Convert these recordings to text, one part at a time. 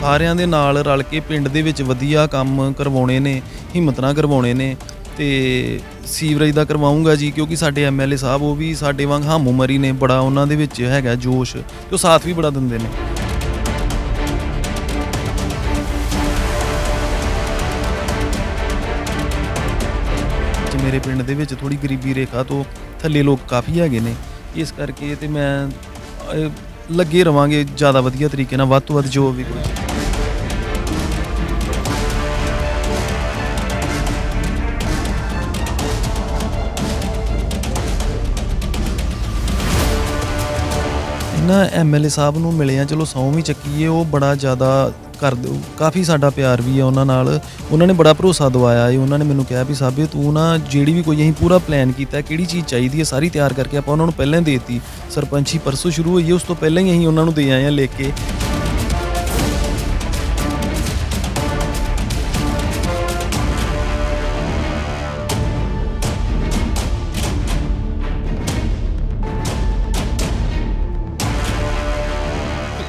ਸਾਰਿਆਂ ਦੇ ਨਾਲ ਰਲ ਕੇ ਪਿੰਡ ਦੇ ਵਿੱਚ ਵਧੀਆ ਕੰਮ ਕਰਵਾਉਣੇ ਨੇ, ਹਿੰਮਤ ਨਾਲ ਕਰਵਾਉਣੇ ਨੇ ਤੇ ਸੀਵਰੇਜ ਦਾ ਕਰਵਾਉਂਗਾ ਜੀ, ਕਿਉਂਕਿ ਸਾਡੇ ਐਮਐਲਏ ਸਾਹਿਬ ਉਹ ਵੀ ਸਾਡੇ ਵਾਂਗ ਹਮ ਉਮਰੀ ਨੇ, ਬੜਾ ਉਹਨਾਂ ਦੇ ਵਿੱਚ ਹੈਗਾ ਜੋਸ਼, ਤੇ ਉਹ ਸਾਥ ਵੀ ਬੜਾ ਦਿੰਦੇ ਨੇ। ਤੇ ਮੇਰੇ ਪਿੰਡ ਦੇ ਵਿੱਚ ਥੋੜੀ ਗਰੀਬੀ ਰੇਖਾ ਤੋਂ ਥੱਲੇ ਲੋਕ ਕਾਫੀ ਹੈਗੇ ਨੇ, ਇਸ ਕਰਕੇ ਤੇ ਮੈਂ ਲੱਗੇ ਰਵਾਂਗੇ ਜ਼ਿਆਦਾ ਵਧੀਆ ਤਰੀਕੇ ਨਾਲ, ਵੱਧ ਤੋਂ ਵੱਧ ਜੋ ਵੀ ਕੁਝ ਇਹਨਾਂ ਐਮਐਲਏ ਸਾਹਿਬ ਨੂੰ ਮਿਲੇ ਆ ਚਲੋ ਸੌਂ ਵੀ ਚੱਕੀਏ, ਉਹ ਬੜਾ ਜ਼ਿਆਦਾ ਕਰ ਦਿਓ। ਕਾਫੀ ਸਾਡਾ ਪਿਆਰ ਵੀ ਆ ਉਹਨਾਂ ਨਾਲ। ਉਹਨਾਂ ਨੇ ਬੜਾ ਭਰੋਸਾ ਦਵਾਇਆ ਏ। ਉਹਨਾਂ ਨੇ ਮੈਨੂੰ ਕਿਹਾ ਵੀ, ਸਾਬੇ, ਤੂੰ ਨਾ ਜਿਹੜੀ ਵੀ ਕੋਈ ਅਸੀਂ ਪੂਰਾ ਪਲਾਨ ਕੀਤਾ ਕਿਹੜੀ ਚੀਜ਼ ਚਾਹੀਦੀ ਹੈ, ਸਾਰੀ ਤਿਆਰ ਕਰਕੇ ਆਪਾਂ ਉਹਨਾਂ ਨੂੰ ਪਹਿਲਾਂ ਹੀ ਦੇਤੀ। ਸਰਪੰਚੀ ਪਰਸੋਂ ਸ਼ੁਰੂ ਹੋਈ ਹੈ, ਉਸ ਤੋਂ ਪਹਿਲਾਂ ਹੀ ਅਸੀਂ ਉਹਨਾਂ ਨੂੰ ਦੇ ਆਏ ਆ ਲਿਖ ਕੇ।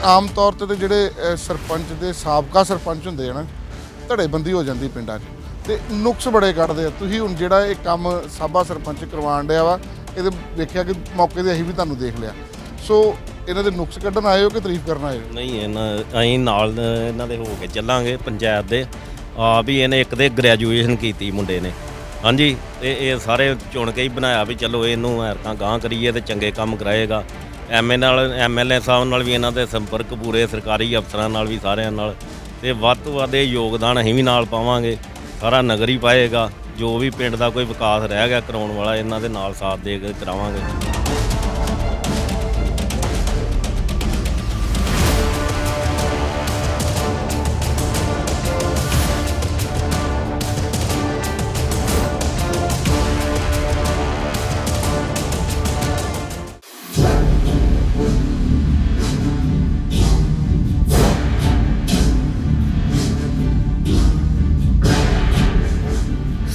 ਆਮ ਤੌਰ ਤੇ ਤੇ ਜਿਹੜੇ ਸਰਪੰਚ ਦੇ ਸਾਬਕਾ ਸਰਪੰਚ ਹੁੰਦੇ ਆ ਨਾ, ਧੜੇਬੰਦੀ ਹੋ ਜਾਂਦੀ ਪਿੰਡਾਂ 'ਚ। ਤੇ ਨੁਕਸ ਬੜੇ ਕੱਢਦੇ ਆ। ਤੁਸੀਂ ਹੁਣ ਜਿਹੜਾ ਇਹ ਕੰਮ ਸਾਬਾ ਸਰਪੰਚ ਕਰਵਾਉਣ ਡਿਆ ਵਾ, ਇਹਦੇ ਵੇਖਿਆ ਕਿ ਮੌਕੇ ਤੇ ਅਸੀਂ ਵੀ ਤੁਹਾਨੂੰ ਦੇਖ ਲਿਆ। ਸੋ, ਇਹਨਾਂ ਦੇ ਨੁਕਸ ਕੱਢਣ ਆਏ ਹੋ ਕਿ ਤਾਰੀਫ ਕਰਨ ਆਏ ਹੋ? ਨਹੀਂ, ਇਹਨਾਂ, ਅਸੀਂ ਨਾਲ, ਇਹਨਾਂ ਦੇ ਹੋ ਕੇ ਚੱਲਾਂਗੇ ਪੰਚਾਇਤ ਦੇ। ਆ ਵੀ ਇਹਨੇ ਇੱਕ ਦੇ ਗ੍ਰੈਜੂਏਸ਼ਨ ਕੀਤੀ ਮੁੰਡੇ ਨੇ। ਹਾਂਜੀ, ਤੇ ਇਹ ਸਾਰੇ ਚੁਣ ਕੇ ਹੀ ਬਣਾਇਆ ਵੀ ਚਲੋ ਇਹਨੂੰ ਐਰਕਾਂ ਗਾਂ ਕਰੀਏ ਤੇ ਚੰਗੇ ਕੰਮ ਕਰਾਏਗਾ। ਐਮਏ ਨਾਲ, ਐਮਐਲਏ ਸਾਹਿਬ ਨਾਲ ਵੀ ਇਹਨਾਂ ਦੇ ਸੰਪਰਕ ਪੂਰੇ ਸਰਕਾਰੀ ਅਫਸਰਾਂ ਨਾਲ ਵੀ ਸਾਰਿਆਂ ਨਾਲ। ਤੇ ਵੱਧ ਤੋਂ ਵੱਧ ਇਹ ਯੋਗਦਾਨ ਅਸੀਂ ਵੀ ਨਾਲ ਪਾਵਾਂਗੇ। ਸਾਰਾ ਨਗਰ ਹੀ ਪਾਏਗਾ। ਜੋ ਵੀ ਪਿੰਡ ਦਾ ਕੋਈ ਵਿਕਾਸ ਰਹਿ ਗਿਆ ਕਰਾਉਣ ਵਾਲਾ, ਇਹਨਾਂ ਦੇ ਨਾਲ ਸਾਥ ਦੇ ਕੇ ਕਰਾਵਾਂਗੇ।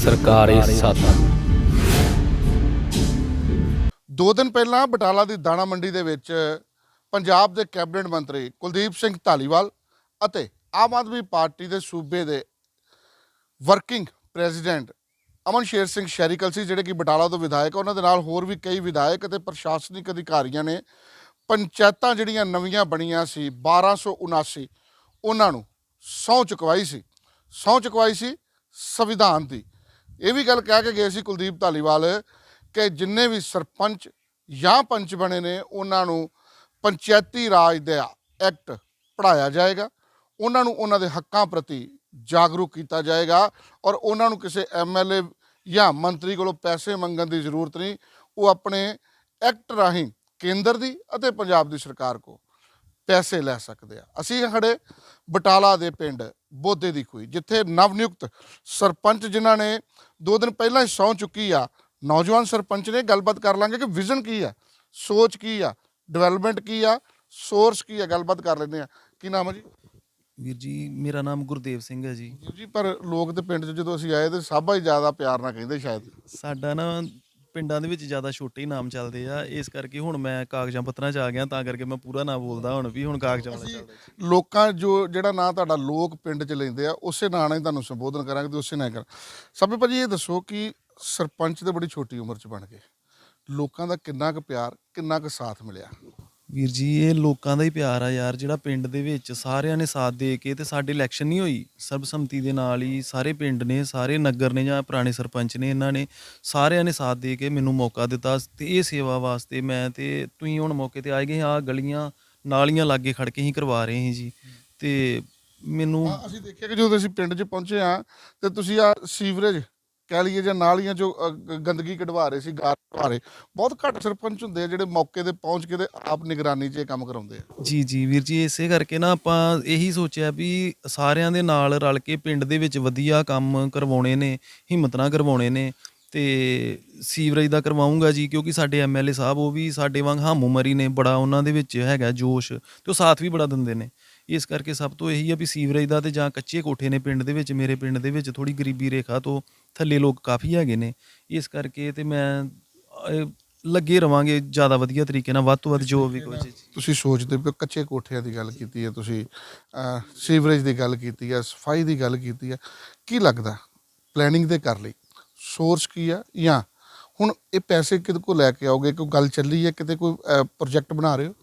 ਸਰਕਾਰੀ ਸਾਥ ਦੋ ਦਿਨ ਪਹਿਲਾਂ ਬਟਾਲਾ ਦੀ ਦਾਣਾ ਮੰਡੀ ਦੇ ਵਿੱਚ ਪੰਜਾਬ ਦੇ ਕੈਬਨਿਟ ਮੰਤਰੀ ਕੁਲਦੀਪ ਸਿੰਘ ਧਾਲੀਵਾਲ ਅਤੇ ਆਮ ਆਦਮੀ ਪਾਰਟੀ ਦੇ ਸੂਬੇ ਦੇ ਵਰਕਿੰਗ ਪ੍ਰੈਜ਼ੀਡੈਂਟ ਅਮਨ ਸ਼ੇਰ ਸਿੰਘ ਸ਼ੈਰੀਕਲ ਸੀ, ਜਿਹੜੇ ਕਿ ਬਟਾਲਾ ਤੋਂ ਵਿਧਾਇਕ ਉਹਨਾਂ ਦੇ ਨਾਲ ਹੋਰ ਵੀ ਕਈ ਵਿਧਾਇਕ ਅਤੇ ਪ੍ਰਸ਼ਾਸਨਿਕ ਅਧਿਕਾਰੀਆਂ ਨੇ ਪੰਚਾਇਤਾਂ ਜਿਹੜੀਆਂ ਨਵੀਆਂ ਬਣੀਆਂ ਸੀ 1279 ਉਹਨਾਂ ਨੂੰ ਸਹੁੰ ਚੁਕਵਾਈ ਸੀ। ਸਹੁੰ ਚੁਕਵਾਈ ਸੀ ਸੰਵਿਧਾਨ ਦੀ। ਇਹ ਵੀ ਗੱਲ ਕਹਿ ਕੇ ਗਏ ਸੀ ਕੁਲਦੀਪ ਧਾਲੀਵਾਲ ਕਿ ਜਿੰਨੇ ਵੀ ਸਰਪੰਚ ਜਾਂ ਪੰਚ ਬਣੇ ਨੇ, ਉਹਨਾਂ ਨੂੰ ਪੰਚਾਇਤੀ ਰਾਜ ਦਾ ਐਕਟ ਪੜਾਇਆ ਜਾਏਗਾ। ਉਹਨਾਂ ਨੂੰ ਉਹਨਾਂ ਦੇ ਹੱਕਾਂ ਪ੍ਰਤੀ ਜਾਗਰੂਕ ਕੀਤਾ ਜਾਏਗਾ ਔਰ ਉਹਨਾਂ ਨੂੰ ਕਿਸੇ ਐਮਐਲਏ ਜਾਂ ਮੰਤਰੀ ਕੋਲੋਂ ਪੈਸੇ ਮੰਗਣ ਦੀ ਜ਼ਰੂਰਤ ਨਹੀਂ। ਉਹ ਆਪਣੇ ਐਕਟ ਰਾਹੀਂ ਕੇਂਦਰ ਦੀ ਅਤੇ ਪੰਜਾਬ ਦੀ ਸਰਕਾਰ ਕੋ ਪੈਸੇ ਲੈ ਸਕਦੇ ਆ। ਅਸੀਂ ਖੜੇ ਬਟਾਲਾ ਦੇ ਪਿੰਡ ਬੋਦੇ ਦੀ ਖੂਹੀ ਜਿੱਥੇ ਨਵਨਿਯੁਕਤ ਸਰਪੰਚ ਜਿਨ੍ਹਾਂ ਨੇ ਦੋ ਦਿਨ ਪਹਿਲਾਂ ਹੀ ਸਹੁੰ ਚੁੱਕੀ ਆ ਨੌਜਵਾਨ ਸਰਪੰਚ ਨੇ ਗੱਲਬਾਤ ਕਰ ਲਾਂਗੇ ਕਿ ਵਿਜ਼ਨ ਕੀ ਆ ਸੋਚ ਕੀ ਆ ਡਿਵੈਲਪਮੈਂਟ ਕੀ ਆ ਸੋਰਸ ਕੀ ਆ ਗੱਲਬਾਤ ਕਰ ਲੈਂਦੇ ਆ। ਕੀ ਨਾਮ ਹੈ ਜੀ? ਵੀਰ ਜੀ ਮੇਰਾ ਨਾਮ ਗੁਰਦੇਵ ਸਿੰਘ ਹੈ ਜੀ। ਜੀ ਪਰ ਲੋਕ ਤੇ ਪਿੰਡ 'ਚ ਜਦੋਂ ਅਸੀਂ ਆਏ ਤੇ ਸਾਬਾ ਹੀ ਜ਼ਿਆਦਾ ਪਿਆਰ ਨਾਲ ਕਹਿੰਦੇ ਸ਼ਾਇਦ। ਸਾਡਾ ਨਾ ਪਿੰਡਾਂ ਦੇ ਵਿੱਚ ਜ਼ਿਆਦਾ ਛੋਟੇ ਹੀ ਨਾਮ ਚੱਲਦੇ ਆ। ਇਸ ਕਰਕੇ ਹੁਣ ਮੈਂ ਕਾਗਜ਼ਾਂ ਪੱਤਰਾਂ 'ਚ ਆ ਗਿਆ, ਤਾਂ ਕਰਕੇ ਮੈਂ ਪੂਰਾ ਨਾਮ ਬੋਲਦਾ ਹੁਣ ਵੀ, ਹੁਣ ਕਾਗਜ਼ਾਂ ਵਾਲਾ ਚੱਲਦਾ। ਲੋਕਾਂ ਜੋ, ਜਿਹੜਾ ਨਾਂ ਤੁਹਾਡਾ ਲੋਕ ਪਿੰਡ 'ਚ ਲੈਂਦੇ ਆ, ਉਸੇ ਨਾਂ ਨਾਲ ਹੀ ਤੁਹਾਨੂੰ ਸੰਬੋਧਨ ਕਰਾਂਗੇ ਤੇ ਉਸੇ ਨਾਲ ਹੀ ਕਰਾਂ ਸਭੇ ਭਾਜੀ ਇਹ ਦੱਸੋ ਕਿ ਸਰਪੰਚ ਤੇ ਬੜੀ ਛੋਟੀ ਉਮਰ 'ਚ ਬਣ ਗਏ ਲੋਕਾਂ ਦਾ ਕਿੰਨਾ ਕੁ ਪਿਆਰ, ਕਿੰਨਾ ਕੁ ਸਾਥ ਮਿਲਿਆ? ਵੀਰ ਜੀ, ਇਹ ਲੋਕਾਂ ਦਾ ਹੀ ਪਿਆਰ ਆ ਯਾਰ, ਜਿਹੜਾ ਪਿੰਡ ਦੇ ਵਿੱਚ ਸਾਰਿਆਂ ਨੇ ਸਾਥ ਦੇ ਕੇ ਤੇ ਸਾਡੇ ਇਲੈਕਸ਼ਨ ਨਹੀਂ ਹੋਈ। ਸਰਬਸੰਮਤੀ ਦੇ ਨਾਲ ਹੀ ਸਾਰੇ ਪਿੰਡ ਨੇ, ਸਾਰੇ ਨਗਰ ਨੇ ਜਾਂ ਪੁਰਾਣੇ ਸਰਪੰਚ ਨੇ, ਇਹਨਾਂ ਨੇ ਸਾਰਿਆਂ ਨੇ ਸਾਥ ਦੇ ਕੇ ਮੈਨੂੰ ਮੌਕਾ ਦਿੱਤਾ ਤੇ ਇਹ ਸੇਵਾ ਵਾਸਤੇ ਮੈਂ ਤੇ ਤੁਸੀਂ ਹੁਣ ਮੌਕੇ ਤੇ ਆਏ ਗਏ ਆ, ਗਲੀਆਂ ਨਾਲੀਆਂ ਲਾਗੇ ਖੜ ਕੇ ਹੀ ਕਰਵਾ ਰਹੇ ਸੀ ਜੀ। ਤੇ ਮੈਨੂੰ ਅਸੀਂ ਦੇਖਿਆ ਕਿ ਜਦੋਂ ਅਸੀਂ ਪਿੰਡ 'ਚ ਪਹੁੰਚੇ ਆ ਤੇ ਤੁਸੀਂ ਆ ਸੀਵਰੇਜ ਕਹਿ ਲਈਏ ਜਾਂ ਨਾਲੀਆਂ ਜੋ ਗੰਦਗੀ ਕਢਵਾ ਰਹੇ ਸੀ, ਗਾਰ ਕਢਵਾ ਰਹੇ, ਬਹੁਤ ਘੱਟ ਸਰਪੰਚ ਹੁੰਦੇ ਆ ਜਿਹੜੇ ਮੌਕੇ ਤੇ ਪਹੁੰਚ ਕੇ ਤੇ ਆਪ ਨਿਗਰਾਨੀ 'ਚ ਇਹ ਕੰਮ ਕਰਾਉਂਦੇ ਆ। ਜੀ ਜੀ ਵੀਰ ਜੀ, ਇਸੇ ਕਰਕੇ ਨਾ ਆਪਾਂ ਇਹੀ ਸੋਚਿਆ ਵੀ ਸਾਰਿਆਂ ਦੇ ਨਾਲ ਰਲ ਕੇ ਪਿੰਡ ਦੇ ਵਿੱਚ ਵਧੀਆ ਕੰਮ ਕਰਵਾਉਣੇ ਨੇ, ਹਿੰਮਤ ਨਾਲ ਕਰਵਾਉਣੇ ਨੇ, ਤੇ ਸੀਵਰੇਜ ਦਾ ਕਰਵਾਉਂਗਾ ਜੀ, ਕਿਉਂਕਿ ਸਾਡੇ ਐਮਐਲਏ ਸਾਹਿਬ ਉਹ ਵੀ ਸਾਡੇ ਵਾਂਗ ਹਮ ਉਮਰ ਨੇ, ਬੜਾ ਉਹਨਾਂ ਦੇ ਵਿੱਚ ਹੈਗਾ ਜੋਸ਼, ਤੇ ਉਹ ਸਾਥ ਵੀ ਬੜਾ ਦਿੰਦੇ ਨੇ। ਇਸ ਕਰਕੇ ਸਭ ਤੋਂ ਇਹੀ ਆ ਵੀ ਸੀਵਰੇਜ ਦਾ ਤੇ ਜਾਂ ਕੱਚੇ ਕੋਠੇ ਨੇ ਪਿੰਡ ਦੇ ਵਿੱਚ ਮੇਰੇ ਪਿੰਡ ਦੇ ਵਿੱਚ ਥੋੜੀ ਗਰੀਬੀ ਰੇਖਾ ਤੋਂ ਥੱਲੇ ਲੋਕ ਕਾਫੀ ਹੈਗੇ ਨੇ। ਇਸ ਕਰਕੇ ਤੇ ਮੈਂ ਅਹ, ਲੱਗੇ ਰਵਾਂਗੇ ਜ਼ਿਆਦਾ ਵਧੀਆ ਤਰੀਕੇ ਨਾਲ ਵੱਧ ਤੋਂ ਵੱਧ ਜੋ ਵੀ ਕੁਝ ਤੁਸੀਂ ਸੋਚਦੇ ਪਏ ਹੋ, ਕੱਚੇ ਕੋਠਿਆਂ ਦੀ ਗੱਲ ਕੀਤੀ ਹੈ ਤੁਸੀਂ ਅਹ, ਸੀਵਰੇਜ ਦੀ ਗੱਲ ਕੀਤੀ ਹੈ ਸਫ਼ਾਈ ਦੀ ਗੱਲ ਕੀਤੀ ਹੈ ਕੀ ਲੱਗਦਾ? ਪਲੈਨਿੰਗ ਦੇ ਕਰ ਲਈ। ਸੋਰਸ ਕੀ ਆ ਜਾਂ ਹੁਣ ਇਹ ਪੈਸੇ ਕਿਹਦੇ ਕੋਲ ਲੈ ਕੇ ਆਓਗੇ? ਕੋਈ ਗੱਲ ਚੱਲੀ ਹੈ ਕਿਤੇ ਕੋਈ ਪ੍ਰੋਜੈਕਟ ਬਣਾ ਰਹੇ ਹੋ?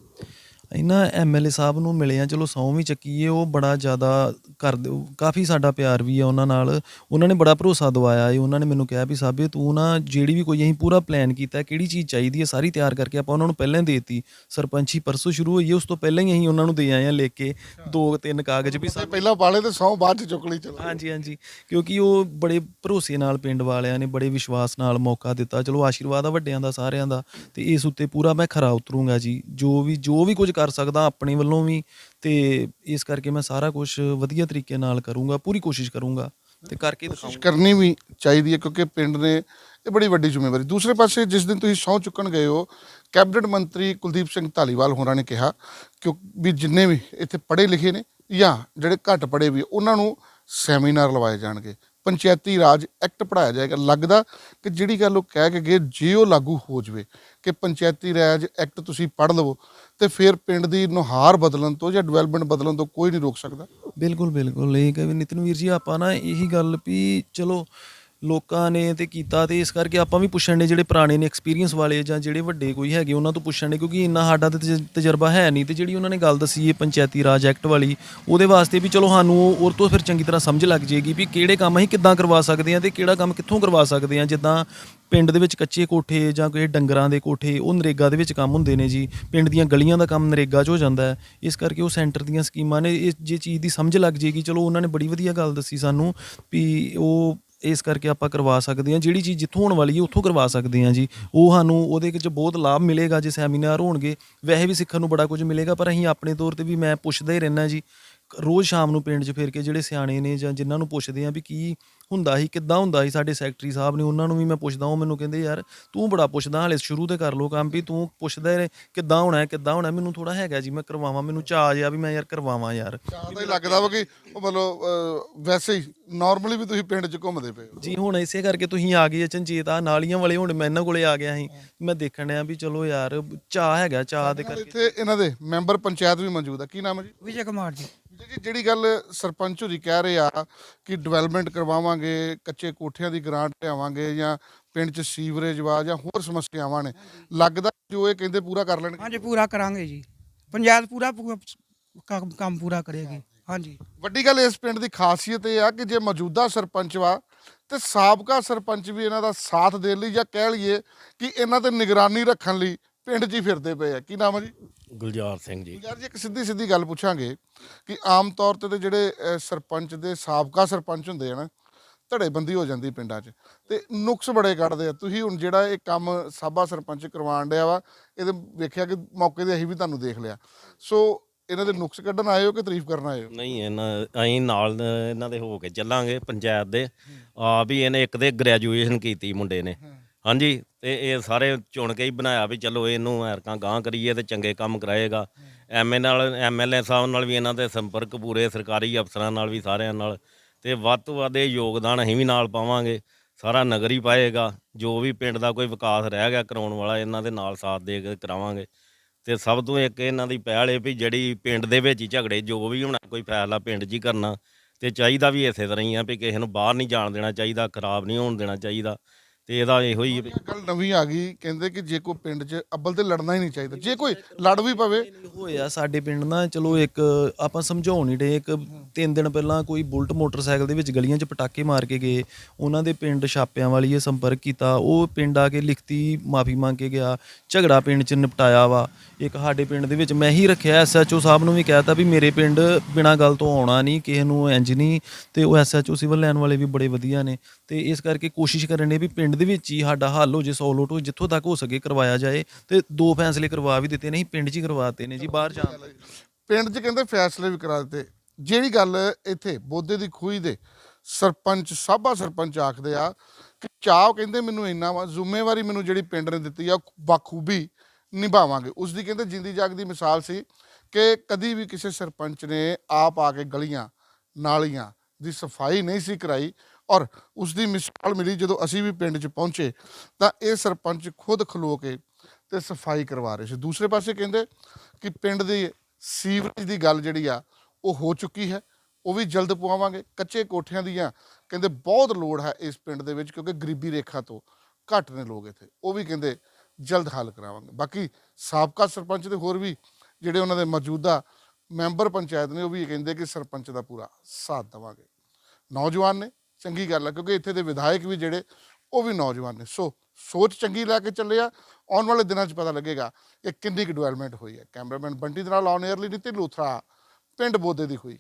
ਇਹਨਾਂ ਐਮਐਲਏ ਸਾਹਿਬ ਨੂੰ ਮਿਲੇ ਆ ਚਲੋ ਸਹੁੰ ਵੀ ਚੱਕੀਏ ਉਹ ਬੜਾ ਜ਼ਿਆਦਾ ਕਰਦੇ ਕਾਫੀ ਸਾਡਾ ਪਿਆਰ ਵੀ ਆ ਉਹਨਾਂ ਨਾਲ। ਉਹਨਾਂ ਨੇ ਬੜਾ ਭਰੋਸਾ ਦਵਾਇਆ ਏ ਉਹਨਾਂ ਨੇ ਮੈਨੂੰ ਕਿਹਾ ਵੀ ਸਾਬੇ ਤੂੰ ਨਾ ਜਿਹੜੀ ਵੀ ਕੋਈ ਅਸੀਂ ਪੂਰਾ ਪਲਾਨ ਕੀਤਾ ਕਿਹੜੀ ਚੀਜ਼ ਚਾਹੀਦੀ ਹੈ ਸਾਰੀ ਤਿਆਰ ਕਰਕੇ ਆਪਾਂ ਉਹਨਾਂ ਨੂੰ ਪਹਿਲਾਂ ਹੀ ਦੇਤੀ। ਸਰਪੰਚੀ ਪਰਸੋਂ ਸ਼ੁਰੂ ਹੋਈ ਹੈ ਉਸ ਤੋਂ ਪਹਿਲਾਂ ਹੀ ਅਸੀਂ ਉਹਨਾਂ ਨੂੰ ਦੇ ਆਏ ਆ ਲਿਖ ਕੇ ਦੋ ਤਿੰਨ ਕਾਗਜ਼ ਵੀ ਤੇ ਪਹਿਲਾਂ ਪਾਲੇ ਤੇ ਸੌ ਬਾਅਦ ਚ ਚੁੱਕ ਲਈ ਚਲੋ। ਹਾਂਜੀ ਹਾਂਜੀ। ਕਿਉਂਕਿ ਉਹ ਬੜੇ ਭਰੋਸੇ ਨਾਲ ਪਿੰਡ ਵਾਲਿਆਂ ਨੇ ਬੜੇ ਵਿਸ਼ਵਾਸ ਨਾਲ ਮੌਕਾ ਦਿੱਤਾ। ਚਲੋ ਆਸ਼ੀਰਵਾਦ ਆ ਵੱਡਿਆਂ ਦਾ ਸਾਰਿਆਂ ਦਾ ਤੇ ਇਸ ਉੱਤੇ ਪੂਰਾ ਮੈਂ ਖਰਾ ਉਤਰੂੰਗਾ ਜੀ। ਜੋ ਵੀ ਜੋ ਵੀ ਕੁਝ ਕਰ ਸਕਦਾ ਆਪਣੇ ਵੱਲੋਂ ਵੀ ਤੇ ਇਸ ਕਰਕੇ ਮੈਂ ਸਾਰਾ ਕੁਝ ਵਧੀਆ ਤਰੀਕੇ ਨਾਲ ਕਰੂੰਗਾ, ਪੂਰੀ ਕੋਸ਼ਿਸ਼ ਕਰੂੰਗਾ ਤੇ ਕਰਕੇ ਕੋਸ਼ਿਸ਼ ਕਰਨੀ ਵੀ ਚਾਹੀਦੀ ਹੈ ਕਿਉਂਕਿ ਪਿੰਡ ਨੇ ਇਹ ਬੜੀ ਵੱਡੀ ਜ਼ਿੰਮੇਵਾਰੀ। ਦੂਸਰੇ ਪਾਸੇ ਜਿਸ ਦਿਨ ਤੁਸੀਂ ਸਹੁੰ ਚੁੱਕਣ ਗਏ ਹੋ, ਕੈਬਨਿਟ ਮੰਤਰੀ ਕੁਲਦੀਪ ਸਿੰਘ ਧਾਲੀਵਾਲ ਹੋਰਾਂ ਨੇ ਕਿਹਾ ਕਿ ਵੀ ਜਿੰਨੇ ਵੀ ਇੱਥੇ ਪੜ੍ਹੇ ਲਿਖੇ ਨੇ ਜਾਂ ਜਿਹੜੇ ਘੱਟ ਪੜ੍ਹੇ ਵੀ, ਉਹਨਾਂ ਨੂੰ ਸੈਮੀਨਾਰ ਲਵਾਏ ਜਾਣਗੇ। ਪੰਚਾਇਤੀ ਰਾਜ ਐਕਟ ਪੜਾਇਆ ਜਾਏਗਾ। ਲੱਗਦਾ ਕਿ ਜਿਹੜੀ ਗੱਲ ਉਹ ਕਹਿ ਕੇ ਗਏ, ਜੇ ਉਹ ਲਾਗੂ ਹੋ ਜਵੇ ਕਿ ਪੰਚਾਇਤੀ ਰਾਜ ਐਕਟ ਤੁਸੀਂ ਪੜ੍ਹ ਲਵੋ, ਤੇ ਫਿਰ ਪਿੰਡ ਦੀ ਨੁਹਾਰ ਬਦਲਣ ਤੋਂ ਜਾਂ ਡਿਵੈਲਪਮੈਂਟ ਬਦਲਣ ਤੋਂ ਕੋਈ ਨਹੀਂ ਰੋਕ ਸਕਦਾ। ਬਿਲਕੁਲ ਬਿਲਕੁਲ। ਇਹ ਕਹਿੰਦੇ ਵੀ ਜੀ, ਆਪਾਂ ਨਾ ਇਹੀ ਗੱਲ ਵੀ ਚਲੋ ਲੋਕਾਂ ਨੇ ਤੇ ਕੀਤਾ ਤੇ ਇਸ ਕਰਕੇ ਆਪਾਂ ਵੀ ਪੁੱਛਣ ਨੇ ਜਿਹੜੇ ਪੁਰਾਣੇ ਨੇ ਐਕਸਪੀਰੀਅੰਸ ਵਾਲੇ ਜਾਂ ਜਿਹੜੇ ਵੱਡੇ ਕੋਈ ਹੈਗੇ, ਉਹਨਾਂ ਤੋਂ ਪੁੱਛਣ ਨੇ ਕਿਉਂਕਿ ਇੰਨਾ ਸਾਡਾ ਤੇ ਤਜਰਬਾ ਹੈ ਨਹੀਂ ਤੇ ਜਿਹੜੀ ਉਹਨਾਂ ਨੇ ਗੱਲ ਦੱਸੀ ਇਹ ਪੰਚਾਇਤੀ ਰਾਜ ਐਕਟ ਵਾਲੀ, ਉਹਦੇ ਵਾਸਤੇ ਵੀ ਚਲੋ ਸਾਨੂੰ ਉਹ ਤੋਂ ਫਿਰ ਚੰਗੀ ਤਰ੍ਹਾਂ ਸਮਝ ਲੱਗ ਜਾਏਗੀ ਵੀ ਕਿਹੜੇ ਕੰਮ ਅਸੀਂ ਕਿੱਦਾਂ ਕਰਵਾ ਸਕਦੇ ਹਾਂ ਤੇ ਕਿਹੜਾ ਕੰਮ ਕਿੱਥੋਂ ਕਰਵਾ ਸਕਦੇ ਹਾਂ, ਜਿੱਦਾਂ ਪਿੰਡ ਦੇ ਵਿੱਚ ਕੱਚੇ ਕੋਠੇ ਜਾਂ ਕੋਈ ਡੰਗਰਾਂ ਦੇ ਕੋਠੇ, ਉਹ ਨਰੇਗਾ ਦੇ ਵਿੱਚ ਕੰਮ ਹੁੰਦੇ ਨੇ ਜੀ, ਪਿੰਡ ਦੀਆਂ ਗਲੀਆਂ ਦਾ ਕੰਮ ਨਰੇਗਾ 'ਚ ਹੋ ਜਾਂਦਾ ਹੈ, ਇਸ ਕਰਕੇ ਉਹ ਸੈਂਟਰ ਦੀਆਂ ਸਕੀਮਾਂ ਨੇ ਇਸ ਜੇ ਚੀਜ਼ ਦੀ ਸਮਝ ਲੱਗ ਜਾਏਗੀ, ਚਲੋ ਉਹਨਾਂ ਨੇ ਬੜੀ ਵਧੀਆ ਗੱਲ ਦੱਸੀ ਸਾਨੂੰ ਵੀ ਉਹ ਇਸ ਕਰਕੇ ਆਪਾਂ ਕਰਵਾ ਸਕਦੇ ਹਾਂ। ਜਿਹੜੀ ਚੀਜ਼ ਜਿੱਥੋਂ ਹੋਣ ਵਾਲੀ ਹੈ, ਉੱਥੋਂ ਕਰਵਾ ਸਕਦੇ ਹਾਂ ਜੀ। ਉਹ ਸਾਨੂੰ, ਉਹਦੇ ਵਿੱਚ ਬਹੁਤ ਲਾਭ ਮਿਲੇਗਾ ਜੇ ਸੈਮੀਨਾਰ ਹੋਣਗੇ। ਵੈਸੇ ਵੀ ਸਿੱਖਣ ਨੂੰ ਬੜਾ ਕੁਝ ਮਿਲੇਗਾ, ਪਰ ਅਸੀਂ ਆਪਣੇ ਤੌਰ ਤੇ ਵੀ ਮੈਂ ਪੁੱਛਦਾ ਹੀ ਰਹਿਣਾ ਜੀ। ਰੋਜ਼ ਸ਼ਾਮ ਨੂੰ ਪਿੰਡ 'ਚ ਫਿਰ ਕੇ ਜਿਹੜੇ ਸਿਆਣੇ ਨੇ ਜਾਂ ਜਿਨ੍ਹਾਂ ਨੂੰ ਪੁੱਛਦੇ ਆ ਵੀ ਕੀ ਹੁੰਦਾ ਸੀ ਕਿੱਦਾਂ ਹੁੰਦਾ ਸੀ ਸਾਡੇ ਸੈਕਟਰੀ ਸਾਹਿਬ ਨੇ ਉਹਨਾਂ ਨੂੰ ਵੀ ਮੈਂ ਪੁੱਛਦਾ ਉਹ ਮੈਨੂੰ ਕਹਿੰਦੇ ਯਾਰ ਤੂੰ ਬੜਾ ਪੁੱਛਦਾ ਹਲੇ ਸ਼ੁਰੂ ਤੇ ਕਰ ਲੋ ਕੰਮ ਵੀ ਤੂੰ ਪੁੱਛਦਾ ਰਹੇ ਕਿੱਦਾਂ ਹੋਣਾ ਹੈ ਕਿੱਦਾਂ ਹੋਣਾ ਹੈ। ਮੈਨੂੰ ਥੋੜਾ ਹੈਗਾ ਜੀ ਮੈਂ ਕਰਵਾਵਾਂ ਮੈਨੂੰ ਚਾਅ ਜਿਹਾ ਵੀ ਮੈਂ ਯਾਰ ਕਰਵਾਵਾਂ ਯਾਰ। ਤਾਂ ਹੀ ਲੱਗਦਾ ਵਾ ਕਿ ਉਹ ਮਤਲਬ ਵੈਸੇ ਹੀ ਨਾਰਮਲੀ ਵੀ ਤੁਸੀਂ ਪਿੰਡ 'ਚ ਘੁੰਮਦੇ ਪਏ ਹੋ। ਜੀ ਹੁਣ ਇਸੇ ਕਰਕੇ ਤੁਸੀਂ ਆ ਗਏ ਅਚਨਚੇਤ ਆ ਨਾਲੀਆਂ ਵਾਲੇ ਹੁਣ ਮੈਂ ਇਹਨਾਂ ਕੋਲੇ ਆ ਗਿਆ ਸੀ। ਮੈਂ ਦੇਖਣ ਡਿਆ ਵੀ ਚਲੋ ਯਾਰ ਚਾਹ ਹੈਗਾ ਚਾਹ ਦੇ ਕਰਕੇ। ਇੱਥੇ ਇਹਨਾਂ ਦੇ ਮੈਂਬਰ ਪੰਚਾਇਤ ਵੀ ਮੌਜੂਦ ਆ। ਕੀ ਨਾਮ ਹੈ ਜੀ? ਵਿਜੇ ਕੁਮਾਰ ਜੀ। ਜੀ ਜੀ, ਜਿਹੜੀ ਗੱਲ ਸਰਪੰਚ ਹੋਰੀ ਕਹਿ ਰਹੇ ਆ ਕਿ ਡਿਵੈਲਪਮੈਂਟ ਕਰਵਾਵਾਂਗੇ ਕੱਚੇ ਕੋਠਿਆਂ ਦੀ ਗ੍ਰਾਂਟ ਲਿਆਵਾਂਗੇ ਜਾਂ ਪਿੰਡ 'ਚ ਸੀਵਰੇਜ ਵਾ ਜਾਂ ਹੋਰ ਸਮੱਸਿਆਵਾਂ ਨੇ ਲੱਗਦਾ ਜੋ ਇਹ ਕਹਿੰਦੇ ਪੂਰਾ ਕਰ ਲੈਣਗੇ? ਹਾਂਜੀ ਪੂਰਾ ਕਰਾਂਗੇ ਜੀ। ਪੰਚਾਇਤ ਪੂਰਾ ਪੂਰਾ ਕੰਮ ਕੰਮ ਪੂਰਾ ਕਰੇਗੀ। ਹਾਂਜੀ। ਵੱਡੀ ਗੱਲ ਇਸ ਪਿੰਡ ਦੀ ਖਾਸੀਅਤ ਇਹ ਆ ਕਿ ਜੇ ਮੌਜੂਦਾ ਸਰਪੰਚ ਵਾ ਤੇ ਸਾਬਕਾ ਸਰਪੰਚ ਵੀ ਇਹਨਾਂ ਦਾ ਸਾਥ ਦੇਣ ਲਈ ਜਾਂ ਕਹਿ ਲਈਏ ਕਿ ਇਹਨਾਂ ਤੇ ਨਿਗਰਾਨੀ ਰੱਖਣ ਲਈ ਪਿੰਡ 'ਚ ਹੀ ਫਿਰਦੇ ਪਏ ਆ। ਕੀ ਨਾਮ ਹੈ ਜੀ? ਗੁਲਜ਼ਾਰ ਸਿੰਘ ਜੀ। ਯਾਰ ਜੀ ਇੱਕ ਸਿੱਧੀ ਸਿੱਧੀ ਗੱਲ ਪੁੱਛਾਂਗੇ ਕਿ ਆਮ ਤੌਰ ਤੇ ਤੇ ਜਿਹੜੇ ਅਹ, ਸਰਪੰਚ ਦੇ ਸਾਬਕਾ ਸਰਪੰਚ ਹੁੰਦੇ ਆ ਨਾ ਧੜੇਬੰਦੀ ਹੋ ਜਾਂਦੀ ਪਿੰਡਾਂ 'ਚ ਤੇ ਨੁਕਸ ਬੜੇ ਕੱਢਦੇ ਆ। ਤੁਸੀਂ ਹੁਣ ਜਿਹੜਾ ਇਹ ਕੰਮ ਸਾਬਾ ਸਰਪੰਚ ਕਰਵਾਉਣ ਡਿਆ ਵਾ ਇਹਦੇ ਵੇਖਿਆ ਕਿ ਮੌਕੇ ਤੇ ਅਸੀਂ ਵੀ ਤੁਹਾਨੂੰ ਦੇਖ ਲਿਆ। ਸੋ ਇਹਨਾਂ ਦੇ ਨੁਕਸ ਕੱਢਣ ਆਏ ਹੋ ਕਿ ਤਾਰੀਫ ਕਰਨ ਆਏ ਹੋ? ਨਹੀਂ ਇਹਨਾਂ ਅਸੀਂ ਨਾਲ ਇਹਨਾਂ ਦੇ ਹੋ ਕੇ ਚੱਲਾਂਗੇ ਪੰਚਾਇਤ ਦੇ। ਆ ਵੀ ਇਹਨੇ ਇੱਕ ਦੇ ਗ੍ਰੈਜੂਏਸ਼ਨ ਕੀਤੀ ਮੁੰਡੇ ਨੇ। ਹਾਂਜੀ, ਤੇ ਇਹ ਸਾਰੇ ਚੁਣ ਕੇ ਹੀ ਬਣਾਇਆ ਵੀ ਚਲੋ ਇਹਨੂੰ ਐਰਕਾਂ ਗਾਂ ਕਰੀਏ ਤੇ ਚੰਗੇ ਕੰਮ ਕਰਾਏਗਾ। ਐਮਏ ਨਾਲ, ਐਮਐਲਏ ਸਾਹਿਬ ਨਾਲ ਵੀ ਇਹਨਾਂ ਦੇ ਸੰਪਰਕ ਪੂਰੇ ਸਰਕਾਰੀ ਅਫਸਰਾਂ ਨਾਲ ਵੀ ਸਾਰਿਆਂ ਨਾਲ। ਤੇ ਵੱਧ ਤੋਂ ਵੱਧ ਇਹ ਯੋਗਦਾਨ ਅਸੀਂ ਵੀ ਨਾਲ ਪਾਵਾਂਗੇ। ਸਾਰਾ ਨਗਰ ਹੀ ਪਾਏਗਾ। ਜੋ ਵੀ ਪਿੰਡ ਦਾ ਕੋਈ ਵਿਕਾਸ ਰਹਿ ਗਿਆ ਕਰਾਉਣ ਵਾਲਾ, ਇਹਨਾਂ ਦੇ ਨਾਲ ਸਾਥ ਦੇ ਕੇ ਕਰਾਵਾਂਗੇ। ਤੇ ਸਭ ਤੋਂ ਇੱਕ ਇਹਨਾਂ ਦੀ ਪਹਿਲ ਹੈ ਵੀ ਜਿਹੜੀ ਪਿੰਡ ਦੇ ਵਿੱਚ ਹੀ ਝਗੜੇ, ਜੋ ਵੀ ਹੋਣਾ, ਕੋਈ ਫੈਸਲਾ ਪਿੰਡ 'ਚ ਹੀ ਕਰਨਾ। ਤੇ ਚਾਹੀਦਾ ਵੀ ਇਸੇ ਤਰ੍ਹਾਂ ਹੀ ਆ ਵੀ ਕਿਸੇ ਨੂੰ ਬਾਹਰ ਨਹੀਂ ਜਾਣ ਦੇਣਾ ਚਾਹੀਦਾ, ਖਰਾਬ ਨਹੀਂ ਹੋਣ ਦੇਣਾ ਚਾਹੀਦਾ। ਤੇ ਇਹਦਾ ਇਹੋ ਹੀ ਇਹ ਗੱਲ ਨਵੀਂ ਆ ਗਈ ਕਹਿੰਦੇ ਕਿ ਜੇ ਕੋਈ ਪਿੰਡ 'ਚ ਅੱਬਲ ਤੇ ਲੜਨਾ ਹੀ ਨਹੀਂ ਚਾਹੀਦਾ ਜੇ ਕੋਈ ਲੜ ਵੀ ਪਵੇ। ਹੋਇਆ ਸਾਡੇ ਪਿੰਡ ਨਾ ਚਲੋ ਇੱਕ ਆਪਾਂ ਸਮਝਾਉਣ ਹੀ ਡੇ ਇੱਕ ਤਿੰਨ ਦਿਨ ਪਹਿਲਾਂ ਕੋਈ ਬੁਲਟ ਮੋਟਰਸਾਈਕਲ ਦੇ ਵਿੱਚ ਗਲੀਆਂ 'ਚ ਪਟਾਕੇ ਮਾਰ ਕੇ ਗਏ ਉਹਨਾਂ ਦੇ ਪਿੰਡ ਛਾਪਿਆਂ ਵਾਲੀ ਇਹ ਸੰਪਰਕ ਕੀਤਾ ਉਹ ਪਿੰਡ ਆ ਕੇ ਲਿਖਤੀ ਮਾਫੀ ਮੰਗ ਕੇ ਗਿਆ ਝਗੜਾ ਪਿੰਡ 'ਚ ਨਿਪਟਾਇਆ ਵਾ। ਇੱਕ ਸਾਡੇ ਪਿੰਡ ਦੇ ਵਿੱਚ ਮੈਂ ਹੀ ਰੱਖਿਆ ਐਸਐਚਓ ਸਾਹਿਬ ਨੂੰ ਵੀ ਕਹਿਤਾ ਵੀ ਮੇਰੇ ਪਿੰਡ ਬਿਨਾਂ ਗੱਲ ਤੋਂ ਆਉਣਾ ਨਹੀਂ ਕਿਸੇ ਨੂੰ ਇੰਜ ਨਹੀਂ ਤੇ ਉਹ ਐਸਐਚਓ ਸਿਵਲ ਲਾਈਨ ਵਾਲੇ ਵੀ ਬੜੇ ਵਧੀਆ ਨੇ ਤੇ ਇਸ ਕਰਕੇ ਕੋਸ਼ਿਸ਼ ਕਰਨ ਨੇ ਵੀ ਪਿੰਡ ਦੇ ਵਿੱਚ ਹੀ ਸਾਡਾ ਹੱਲ ਹੋ ਜੇ ਸੌ ਲੋਟ ਹੋ ਜਿੱਥੋਂ ਤੱਕ ਹੋ ਸਕੇ ਕਰਵਾਇਆ ਜਾਏ ਤੇ ਦੋ ਫੈਸਲੇ ਕਰਵਾ ਵੀ ਦਿੱਤੇ ਨਹੀਂ ਪਿੰਡ 'ਚ ਹੀ ਕਰਵਾਤੇ ਨੇ ਜੀ ਬਾਹਰ ਜਾਣ ਦਾ ਪਿੰਡ 'ਚ ਕਹਿੰਦੇ ਫੈਸਲੇ ਵੀ ਕਰਾ ਦਿੱਤੇ। ਜਿਹੜੀ ਗੱਲ ਇੱਥੇ ਬੋਦੇ ਦੀ ਖੂਹੀ ਦੇ ਸਰਪੰਚ ਸਾਬਾ ਸਰਪੰਚ ਆਖਦੇ ਆ ਕਿ ਚਾਹ ਕਹਿੰਦੇ ਮੈਨੂੰ ਇੰਨਾ ਵਾ ਜ਼ਿੰਮੇਵਾਰੀ ਮੈਨੂੰ ਜਿਹੜੀ ਪਿੰਡ ਨੇ ਦਿੱਤੀ ਆ ਬਖੂਬੀ ਨਿਭਾਵਾਂਗੇ। ਉਸ ਦੀ ਕਹਿੰਦੇ ਜਿੰਦੀ ਜਾਗਦੀ ਮਿਸਾਲ ਸੀ ਕਿ ਕਦੀ ਵੀ ਕਿਸੇ ਸਰਪੰਚ ਨੇ ਆਪ ਆ ਕੇ ਗਲੀਆਂ ਨਾਲੀਆਂ ਦੀ ਸਫ਼ਾਈ ਨਹੀਂ ਸੀ ਕਰਾਈ। ਔਰ ਉਸ ਦੀ ਮਿਸਾਲ ਮਿਲੀ ਜਦੋਂ ਅਸੀਂ ਵੀ ਪਿੰਡ 'ਚ ਪਹੁੰਚੇ ਤਾਂ ਇਹ ਸਰਪੰਚ ਖੁਦ ਖਲੋ ਕੇ ਤੇ ਸਫ਼ਾਈ ਕਰਵਾ ਰਹੇ ਸੀ। ਦੂਸਰੇ ਪਾਸੇ ਕਹਿੰਦੇ ਕਿ ਪਿੰਡ ਦੇ ਸੀਵਰੇਜ ਦੀ ਗੱਲ ਜਿਹੜੀ ਆ, ਉਹ ਹੋ ਚੁੱਕੀ ਹੈ। ਉਹ ਵੀ ਜਲਦ ਪਵਾਵਾਂਗੇ। ਕੱਚੇ ਕੋਠਿਆਂ ਦੀਆਂ ਕਹਿੰਦੇ ਬਹੁਤ ਲੋੜ ਹੈ ਇਸ ਪਿੰਡ ਦੇ ਵਿੱਚ ਕਿਉਂਕਿ ਗਰੀਬੀ ਰੇਖਾ ਤੋਂ ਘੱਟ ਨੇ ਲੋਕ ਇੱਥੇ। ਉਹ ਵੀ ਕਹਿੰਦੇ ਜਲਦ ਹੱਲ ਕਰਾਵਾਂਗੇ। ਬਾਕੀ ਸਾਬਕਾ ਸਰਪੰਚ ਤੇ ਹੋਰ ਵੀ ਜਿਹੜੇ ਉਹਨਾਂ ਦੇ ਮੌਜੂਦਾ ਮੈਂਬਰ ਪੰਚਾਇਤ ਨੇ, ਉਹ ਵੀ ਕਹਿੰਦੇ ਕਿ ਸਰਪੰਚ ਦਾ ਪੂਰਾ ਸਾਥ ਦੇਵਾਂਗੇ। ਨੌਜਵਾਨ ਨੇ ਚੰਗੀ ਗੱਲ ਹੈ ਕਿਉਂਕਿ ਇੱਥੇ ਦੇ ਵਿਧਾਇਕ ਵੀ ਜਿਹੜੇ, ਉਹ ਵੀ ਨੌਜਵਾਨ ਨੇ। ਸੋ ਸੋਚ ਚੰਗੀ ਲੈ ਕੇ ਚੱਲੇ ਆ, ਆਉਣ ਵਾਲੇ ਦਿਨਾਂ 'ਚ ਪਤਾ ਲੱਗੇਗਾ ਕਿ ਕਿੰਨੀ ਕੁ ਡਿਵੈਲਪਮੈਂਟ ਹੋਈ ਹੈ। ਕੈਮਰਾਮੈਨ ਬੰਟੀ ਦੇ ਨਾਲ ਔਨ 에ਅਰ ਲਈ ਨਿਤਿਨ ਲੂਥਰਾ, ਪਿੰਡ ਬੋਦੇ ਦੀ ਹੋਈ।